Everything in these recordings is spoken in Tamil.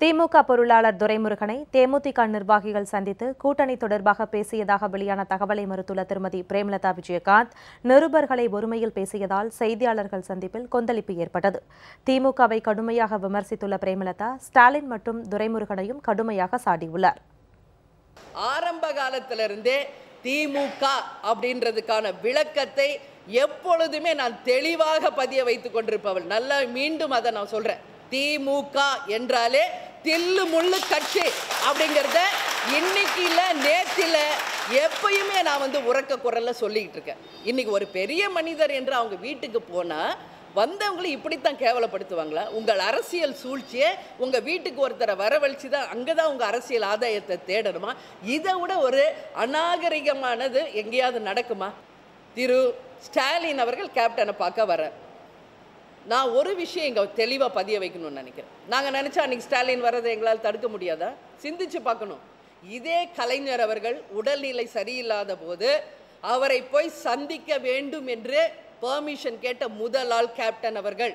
திமுக பொருளாளர் துரைமுருகனை தேமுதிக நிர்வாகிகள் சந்தித்து கூட்டணி தொடர்பாக பேசியதாக வெளியான தகவலை மறுத்துள்ள திருமதி பிரேமலதா விஜயகாந்த் நிருபர்களை ஒருமையில் பேசியதால் செய்தியாளர்கள் சந்திப்பில் கொந்தளிப்பு ஏற்பட்டது. திமுகவை கடுமையாக விமர்சித்துள்ள பிரேமலதா ஸ்டாலின் மற்றும் துரைமுருகனையும் கடுமையாக சாடியுள்ளார். ஆரம்ப காலத்திலிருந்தே திமுக அப்படின்றதுக்கான விளக்கத்தை எப்பொழுதுமே நான் தெளிவாக பதிய வைத்துக் கொண்டிருப்பவள். நல்லா மீண்டும் அதை நான் சொல்றேன். திமுக என்றாலே தில்லு முள்ளு கட்சி அப்படிங்கிறத இன்னைக்கு நேற்றில் எப்பயுமே நான் வந்து உறக்க குரலில் சொல்லிக்கிட்டு இருக்கேன். இன்னைக்கு ஒரு பெரிய மனிதர் என்று அவங்க வீட்டுக்கு போனால் வந்தவங்களை இப்படித்தான் கேவலப்படுத்துவாங்களா? உங்கள் அரசியல் சூழ்ச்சியை உங்கள் வீட்டுக்கு ஒருத்தரை வரவழைச்சு தான் அங்கே தான் உங்கள் அரசியல் ஆதாயத்தை தேடணுமா? இதை விட ஒரு அநாகரிகமானது எங்கேயாவது நடக்குமா? திரு ஸ்டாலின் அவர்கள் கேப்டனை பார்க்க வர நான் ஒரு விஷயம் இங்கே தெளிவாக பதிய வைக்கணும்னு நினைக்கிறேன். நாங்கள் நினச்சா அன்றைக்கி ஸ்டாலின் வர்றதை எங்களால் தடுக்க முடியாதா? சிந்திச்சு பார்க்கணும். இதே கலைஞர் அவர்கள் உடல்நிலை சரியில்லாத போது அவரை போய் சந்திக்க வேண்டும் என்று பெர்மிஷன் கேட்ட முதல் ஆள் கேப்டன் அவர்கள்.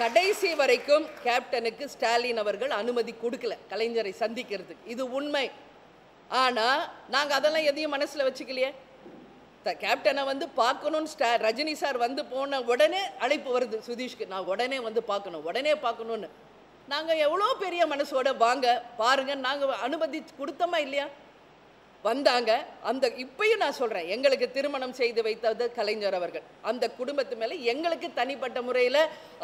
கடைசி வரைக்கும் கேப்டனுக்கு ஸ்டாலின் அவர்கள் அனுமதி கொடுக்கல கலைஞரை சந்திக்கிறதுக்கு. இது உண்மை. ஆனால் நாங்கள் அதெல்லாம் எதையும் மனசில் வச்சுக்கலையே. கேப்டனை வந்து பார்க்கணும்னு ஸ்டா ரஜினி சார் வந்து போன உடனே அழைப்பு வருது சுதீஷ்க்கு. நான் உடனே வந்து பார்க்கணும் உடனே பார்க்கணுன்னு நாங்கள் எவ்வளோ பெரிய மனசோட வாங்க பாருங்க நாங்கள் அனுமதி கொடுத்தோமா இல்லையா? வந்தாங்க. அந்த இப்பையும் நான் சொல்கிறேன் எங்களுக்கு திருமணம் செய்து வைத்தது கலைஞர் அவர்கள். அந்த குடும்பத்து மேலே எங்களுக்கு தனிப்பட்ட முறையில்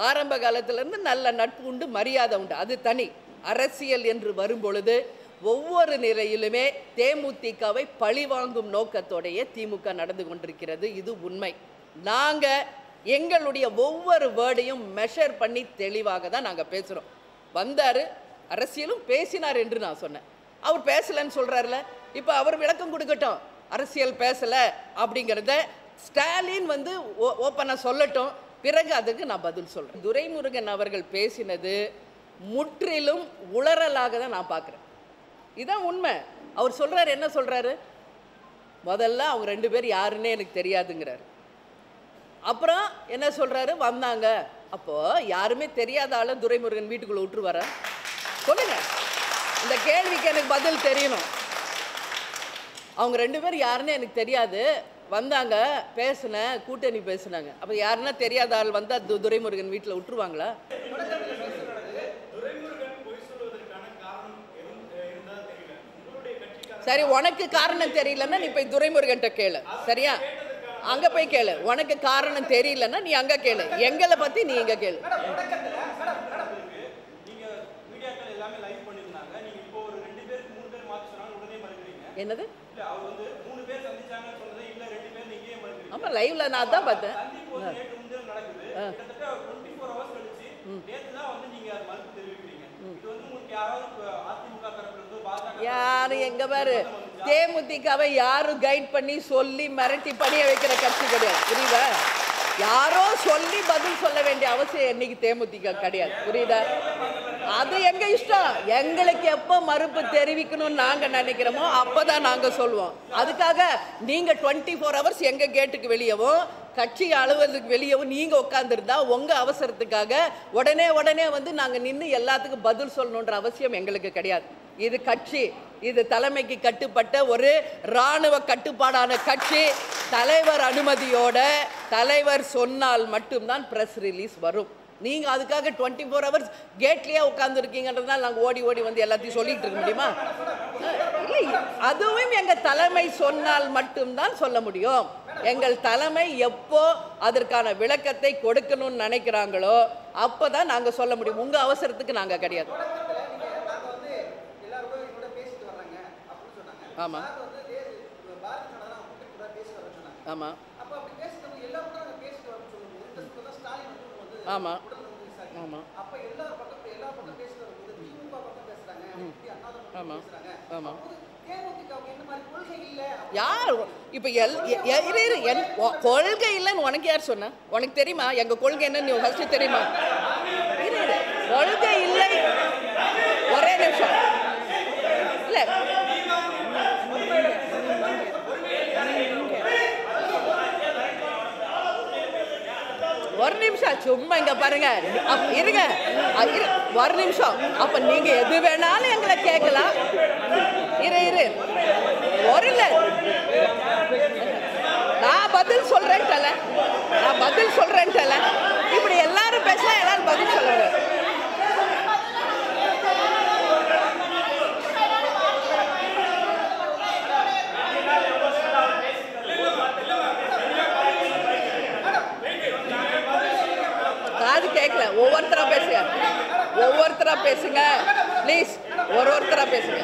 ஆரம்ப காலத்திலேருந்து நல்ல நட்பு உண்டு மரியாதை உண்டு. அது தனி. அரசியல் என்று வரும்பொழுது ஒவ்வொரு நிலையிலுமே தேமுதிகவை பழிவாங்கும் நோக்கத்தோடையே திமுக நடந்து கொண்டிருக்கிறது. இது உண்மை. நாங்கள் எங்களுடைய ஒவ்வொரு வேர்டையும் மெஷர் பண்ணி தெளிவாக தான் நாங்கள் பேசுகிறோம் வந்தார் அரசியலும் பேசினார் என்று நான் சொன்னேன். அவர் பேசலைன்னு சொல்கிறாருல இப்போ அவர் விளக்கம் கொடுக்கட்டும். அரசியல் பேசலை அப்படிங்கிறத ஸ்டாலின் வந்து ஓப்பனாக சொல்லட்டும். பிறகு அதுக்கு நான் பதில் சொல்கிறேன் துரைமுருகன் அவர்கள் பேசினது முற்றிலும் உளறலாக தான் நான் பார்க்குறேன் இதுதான் உண்மை. அவர் சொல்கிறாரு என்ன சொல்கிறாரு முதல்ல அவங்க ரெண்டு பேர் யாருன்னே எனக்கு தெரியாதுங்கிறாரு. அப்புறம் என்ன சொல்கிறாரு வந்தாங்க. அப்போது யாருமே தெரியாத ஆளும் துரைமுருகன் வீட்டுக்குள்ளே விட்டுருவார? சொல்லுங்க. இந்த கேள்விக்கு எனக்கு பதில் தெரியணும். அவங்க ரெண்டு பேர் யாருன்னு எனக்கு தெரியாது. வந்தாங்க பேசினேன் கூட்டணி பேசுனாங்க. அப்போ யாருன்னா தெரியாத ஆள் வந்தால் துரைமுருகன் வீட்டில் விட்டுருவாங்களா? சரி உனக்கு காரணம் தெரியலன்னா நீ போய் துரைமுருகன்ட்ட கேளு. சரியா? அங்க போய் கேளு. உனக்கு காரணம் தெரியலன்னா நீ அங்க கேளு. எங்களை பத்தி நீ இங்க கேளு. என்னது? இல்ல அவர் வந்து மூணு பேர் சந்திச்சாங்கன்னு சொன்னது இல்ல ரெண்டு பேர் நீங்க மறுக்கிறீங்க ஆமா லைவ்ல நான் தான் பார்த்தேன். சந்திப்பு வந்து பாரு தேமுதிகவை யாரும் கைட் பண்ணி சொல்லி மிரட்டி பணிய வைக்கிற கட்சி கிடையாது. புரியுதா? யாரோ சொல்லி பதில் சொல்ல வேண்டிய அவசியம் என்னைக்கு தேமுதிக கிடையாது. புரியுதா? அது எங்க இஷ்டம்? எங்களுக்கு எப்போ மறுப்பு தெரிவிக்கணும்னு நாங்க நினைக்கிறோமோ அப்பதான் நாங்க சொல்லுவோம் அதுக்காக நீங்க டுவெண்ட்டி ஃபோர் ஹவர்ஸ் எங்க கேட்டுக்கு வெளியவும் கட்சி அலுவலகத்துக்கு வெளியவும் நீங்க உட்காந்துருந்தா உங்க அவசரத்துக்காக உடனே உடனே வந்து நாங்க நின்று எல்லாத்துக்கும் பதில் சொல்லணுன்ற அவசியம் எங்களுக்கு கிடையாது. இது கட்சி. இது தலைமைக்கு கட்டுப்பட்ட ஒரு இராணுவ கட்டுப்பாடான கட்சி. தலைவர் அனுமதியோட தலைவர் சொன்னால் மட்டும்தான் ப்ரெஸ் ரிலீஸ் வரும். நீங்கள் அதுக்காக டுவெண்ட்டி ஃபோர் ஹவர்ஸ் கேட்லேயே உட்காந்துருக்கீங்கன்றதுனால நாங்கள் ஓடி ஓடி வந்து எல்லாத்தையும் சொல்லிட்டு இருக்க முடியுமா? இல்லை. அதுவும் எங்கள் தலைமை சொன்னால் மட்டும்தான் சொல்ல முடியும். எங்கள் தலைமை எப்போ அதற்கான விளக்கத்தை கொடுக்கணும்னு நினைக்கிறாங்களோ அப்போ தான் நாங்கள் சொல்ல முடியும். உங்கள் அவசரத்துக்கு நாங்கள் கிடையாது. ஆமாம் ஆமாம் ஆமாம் ஆமாம் ஆமாம் ஆமாம் யார் இப்போ எல் இரு என் கொள்கை இல்லைன்னு உனக்கு யார் சொன்னா? உனக்கு தெரியுமா? எங்க கொள்கை என்னன்னு ஃபர்ஸ்ட் தெரியுமா? இரு. கொள்கை இல்லை ஒரே நிமிஷம் இல்ல ஒரு நிமிஷம் சும்மா இங்க பாருங்க. அப்ப இருங்க. ஒரு நிமிஷம். அப்ப நீங்க எது வேணாலும் எங்களை கேட்கலாம். இரு இரு. ஒரு இல்ல. நான் பதில் தலை நான் பதில் சொல்றேன்ட்டல இப்படி எல்லாரும் பேசலாம் எல்லாரும் பதில் சொல்ல முடியாது ஒவ்வொருத்தராக ஒவ்வொருத்தரா பேசுங்க. ஒவ்வொருத்தரா பேசுங்க. ப்ளீஸ் ஒரு ஒருத்தரா பேசுங்க.